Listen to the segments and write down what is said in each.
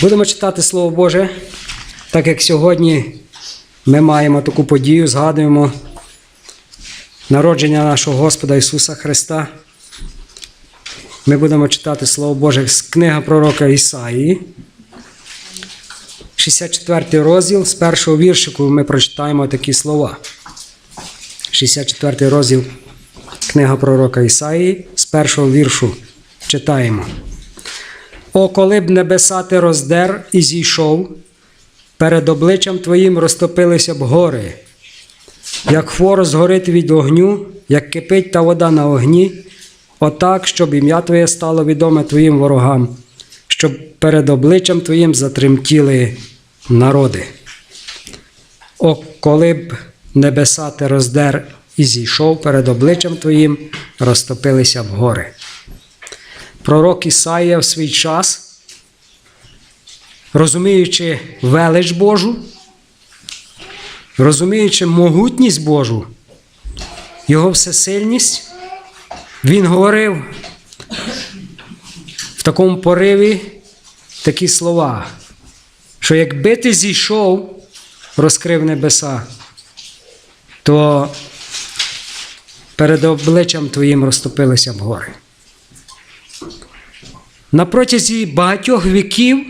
Будемо читати Слово Боже, так як сьогодні ми маємо таку подію, згадуємо народження нашого Господа Ісуса Христа. Ми будемо читати Слово Боже з книга пророка Ісаїї. 64 розділ з першого віршику ми прочитаємо такі слова. 64 розділ книга пророка Ісаїї з першого віршу читаємо. О, коли б небеса ти роздер і зійшов, перед обличчям твоїм розтопилися б гори, як хворо згорить від огню, як кипить та вода на огні, отак, щоб ім'я Твоє стало відоме твоїм ворогам, щоб перед обличчям Твоїм затремтіли народи. О, коли б небеса ти роздер і зійшов перед обличчям Твоїм, розтопилися б гори. Пророк Ісаїя в свій час, розуміючи велич Божу, розуміючи могутність Божу, Його всесильність, він говорив в такому пориві такі слова, що якби ти зійшов, розкрив небеса, то перед обличчям твоїм розтопилися б гори. На протязі багатьох віків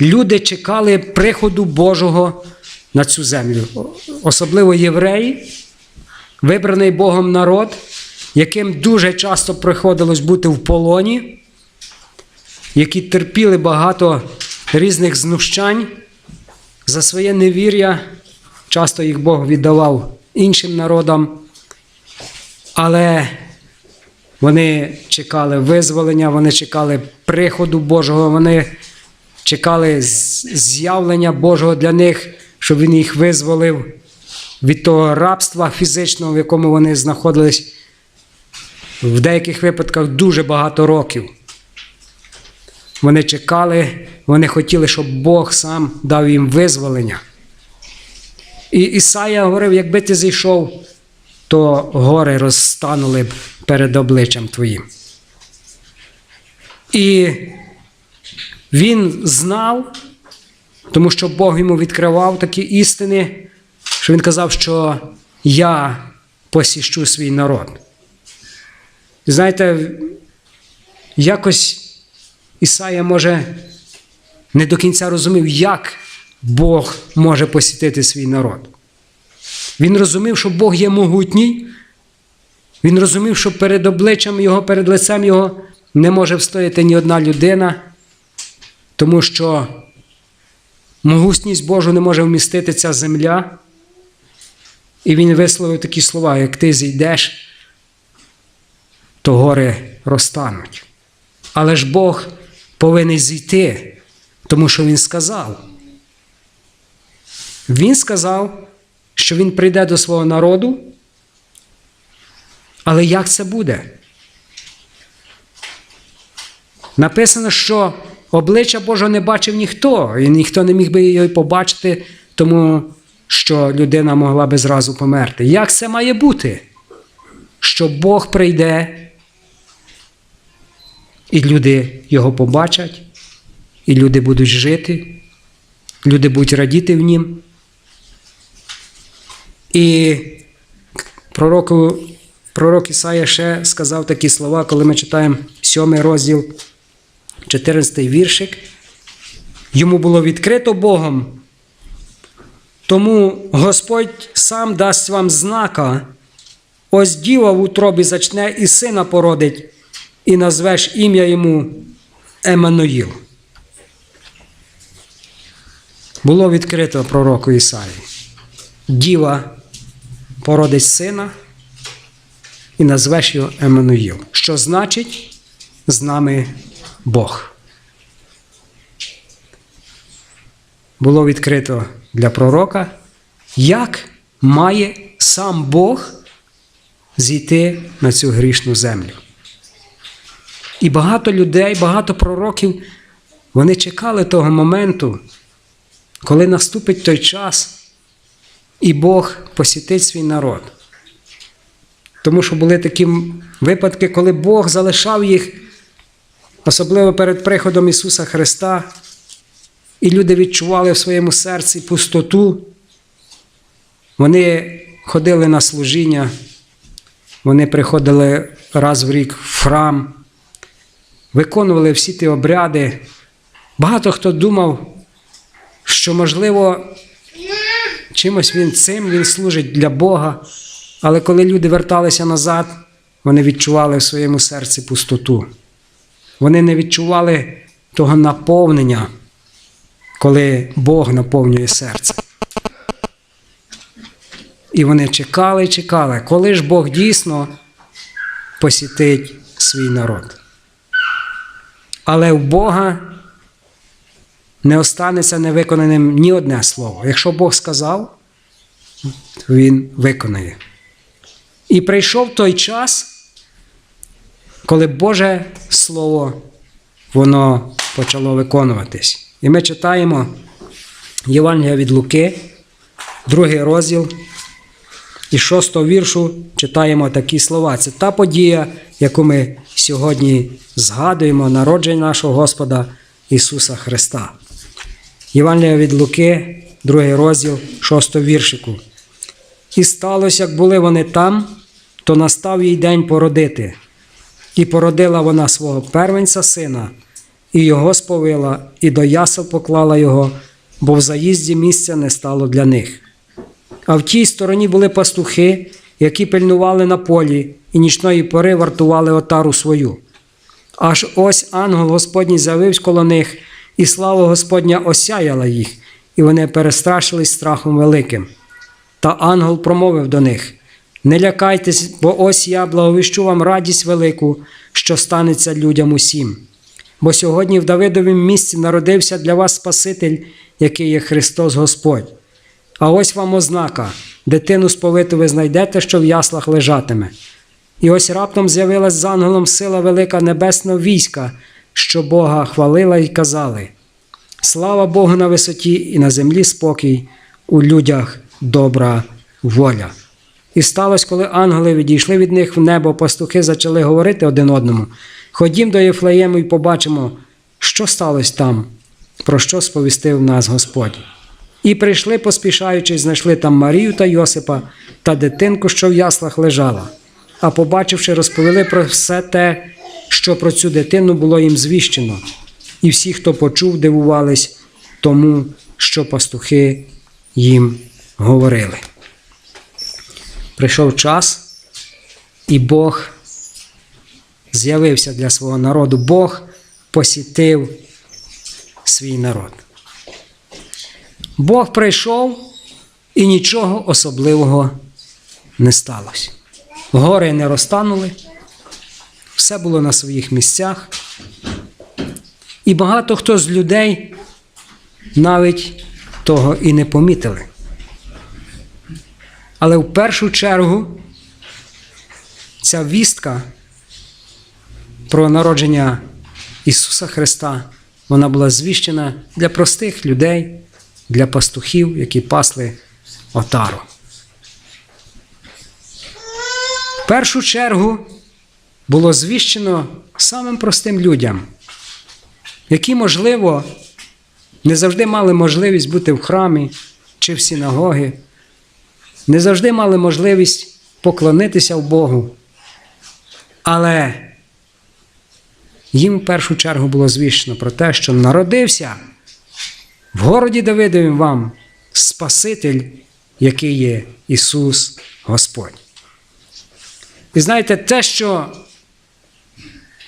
люди чекали приходу Божого на цю землю, особливо євреї, вибраний Богом народ, яким дуже часто приходилось бути в полоні, які терпіли багато різних знущань за своє невір'я. Часто їх Бог віддавав іншим народам, але вони чекали визволення, вони чекали приходу Божого, вони чекали з'явлення Божого для них, щоб Він їх визволив від того рабства фізичного, в якому вони знаходились в деяких випадках дуже багато років. Вони чекали, вони хотіли, щоб Бог сам дав їм визволення. І Ісая говорив: якби ти зійшов, то гори розстанули б перед обличчям твоїм. І він знав, тому що Бог йому відкривав такі істини, що він казав, що я посіщу свій народ. Знаєте, якось Ісая може не до кінця розумів, як Бог може посітити свій народ. Він розумів, що Бог є могутній. Він розумів, що перед обличчям Його, перед лицем Його не може встояти ні одна людина, тому що могутність Божу не може вмістити ця земля. І він висловив такі слова: як ти зійдеш, то гори розтануть. Але ж Бог повинен зійти, тому що Він сказав. Він сказав, що Він прийде до свого народу. Але як це буде? Написано, що обличчя Божого не бачив ніхто, і ніхто не міг би його побачити, тому що людина могла би зразу померти. Як це має бути? Що Бог прийде, і люди його побачать, і люди будуть жити, люди будуть радіти в нім. І пророку, пророк Ісая ще сказав такі слова, коли ми читаємо 7 розділ, 14 віршик. Йому було відкрито Богом. Тому Господь сам дасть вам знака, ось діва в утробі зачне і сина породить, і назвеш ім'я йому Еммануїл. Було відкрито пророку Ісаї. Діва породить сина і назвеш його Еммануїл. Що значить з нами Бог. Було відкрито для пророка, як має сам Бог зійти на цю грішну землю. І багато людей, багато пророків, вони чекали того моменту, коли наступить той час, і Бог посітить свій народ. Тому що були такі випадки, коли Бог залишав їх, особливо перед приходом Ісуса Христа, і люди відчували в своєму серці пустоту. Вони ходили на служіння, вони приходили раз в рік в храм, виконували всі ті обряди. Багато хто думав, що, можливо, чимось він цим він служить для Бога, але коли люди верталися назад, вони відчували в своєму серці пустоту. Вони не відчували того наповнення, коли Бог наповнює серце. І вони чекали, чекали, коли ж Бог дійсно посітить свій народ. Але в Бога не останеться невиконаним ні одне слово. Якщо Бог сказав, Він виконає. І прийшов той час, коли Боже Слово воно почало виконуватись. І ми читаємо Євангелія від Луки, другий розділ, і шостого віршу читаємо такі слова. Це та подія, яку ми сьогодні згадуємо, народження нашого Господа Ісуса Христа. Євангелія від Луки, другий розділ, шостого віршику. І сталося, як були вони там, то настав їй день породити. І породила вона свого первенця сина, і його сповила, і до ясел поклала його, бо в заїзді місця не стало для них. А в тій стороні були пастухи, які пильнували на полі, і нічної пори вартували отару свою. Аж ось ангел Господній з'явився коло них, і слава Господня осяяла їх, і вони перестрашились страхом великим. Та ангел промовив до них: Не лякайтесь, бо ось я благовіщу вам радість велику, що станеться людям усім. Бо сьогодні в Давидовім місці народився для вас Спаситель, який є Христос Господь. А ось вам ознака: дитину сповиту ви знайдете, що в яслах лежатиме. І ось раптом з'явилась з ангелом сила велика небесного війська, що Бога хвалила і казали: Слава Богу на висоті і на землі спокій, у людях добра воля. І сталося, коли ангели відійшли від них в небо, пастухи почали говорити один одному: Ходім до Єфлеєму і побачимо, що сталося там, про що сповістив нас Господь. І прийшли, поспішаючи, знайшли там Марію та Йосипа та дитинку, що в яслах лежала. А побачивши, розповіли про все те, що про цю дитину було їм звіщено. І всі, хто почув, дивувались тому, що пастухи їм говорили. Прийшов час, і Бог з'явився для свого народу. Бог посітив свій народ. Бог прийшов і нічого особливого не сталося. Гори не розтанули, все було на своїх місцях. І багато хто з людей навіть того і не помітили. Але в першу чергу ця вістка про народження Ісуса Христа вона була звіщена для простих людей, для пастухів, які пасли отару. В першу чергу було звіщено самим простим людям, які, можливо, не завжди мали можливість бути в храмі чи в синагогі, не завжди мали можливість поклонитися в Богу. Але їм в першу чергу було звіщено про те, що народився в городі Давидовім вам Спаситель, який є Ісус Господь. І знаєте, те, що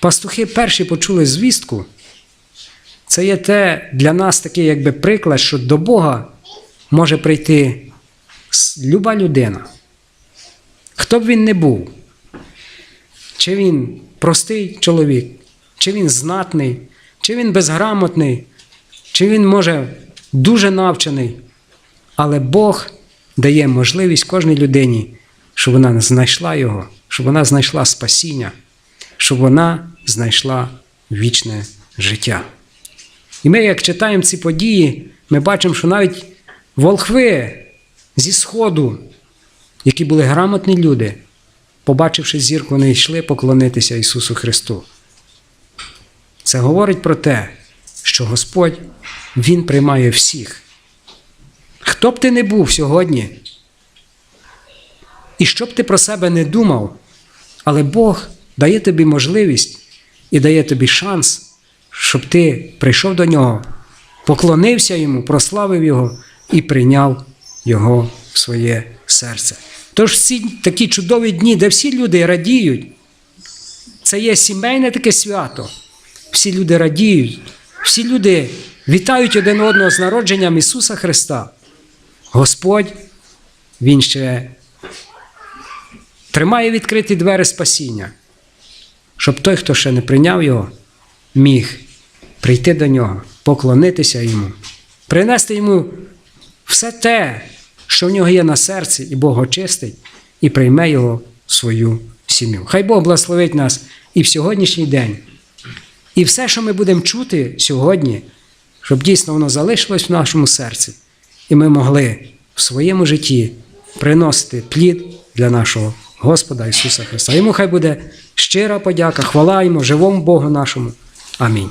пастухи перші почули звістку, це є те для нас такий якби приклад, що до Бога може прийти люба людина. Хто б він не був, чи він простий чоловік, чи він знатний, чи він безграмотний, чи він може дуже навчений, але Бог дає можливість кожній людині, щоб вона знайшла його, щоб вона знайшла спасіння, щоб вона знайшла вічне життя. І ми, як читаємо ці події, ми бачимо, що навіть волхви зі Сходу, які були грамотні люди, побачивши зірку, вони йшли поклонитися Ісусу Христу. Це говорить про те, що Господь Він приймає всіх. Хто б ти не був сьогодні, і що б ти про себе не думав, але Бог дає тобі можливість і дає тобі шанс, щоб ти прийшов до нього, поклонився йому, прославив його і прийняв його в своє серце. Тож всі такі чудові дні, де всі люди радіють, це є сімейне таке свято. Всі люди радіють, всі люди вітають один одного з народженням Ісуса Христа. Господь, Він ще тримає відкриті двері спасіння, щоб той, хто ще не прийняв його, міг прийти до нього, поклонитися йому, принести йому все те, що в нього є на серці, і Бог очистить, і прийме його в свою сім'ю. Хай Бог благословить нас і в сьогоднішній день. І все, що ми будемо чути сьогодні, щоб дійсно воно залишилось в нашому серці, і ми могли в своєму житті приносити плід для нашого Господа Ісуса Христа. Йому хай буде щира подяка, хвала йому, живому Богу нашому. Амінь.